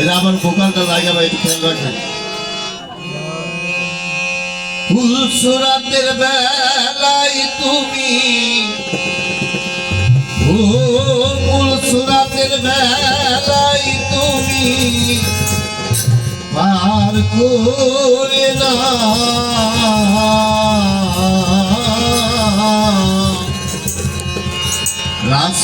এটা আমার ভোকালটা জায়গা ভাই খেয়াল রাখবেন। ফুলসুরাতের বেলায় তুমি মূল সুরাতের বেলায় তুমি পার করে না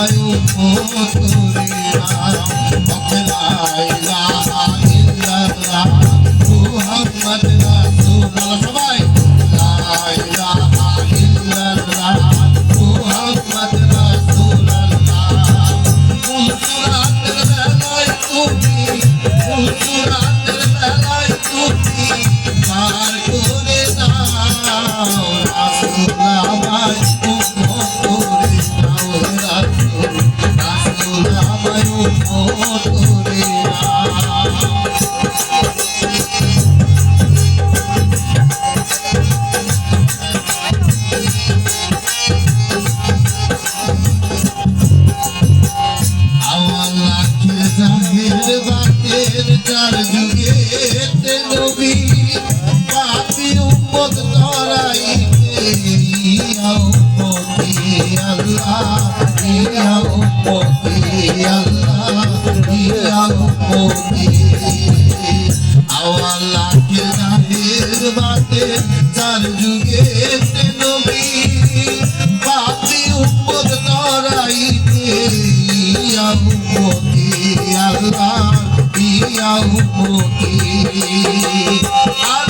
রাসুল আমায় করে চার যুগে নবী পাপি উম্মত তরাইতে আল্লাহ ইয়া উম্মতি আলির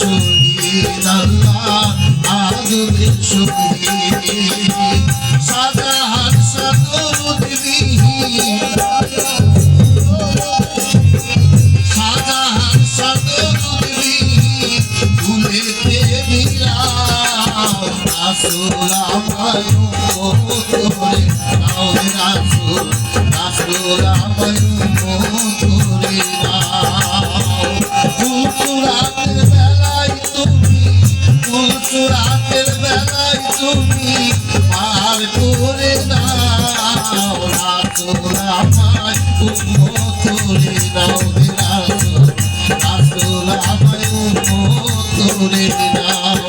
শহীদ আল্লাহ আদমের শহীদ সাজাহার সাদরুদ বিহীন সাজাহার সাদরুদ বিহীন ভুলেতে মিলাও রাসূল তুমি পার করে দাও রাসূল আমায় উম্মত করে দাও রাসূল রাসূল উম্মত করে দাও।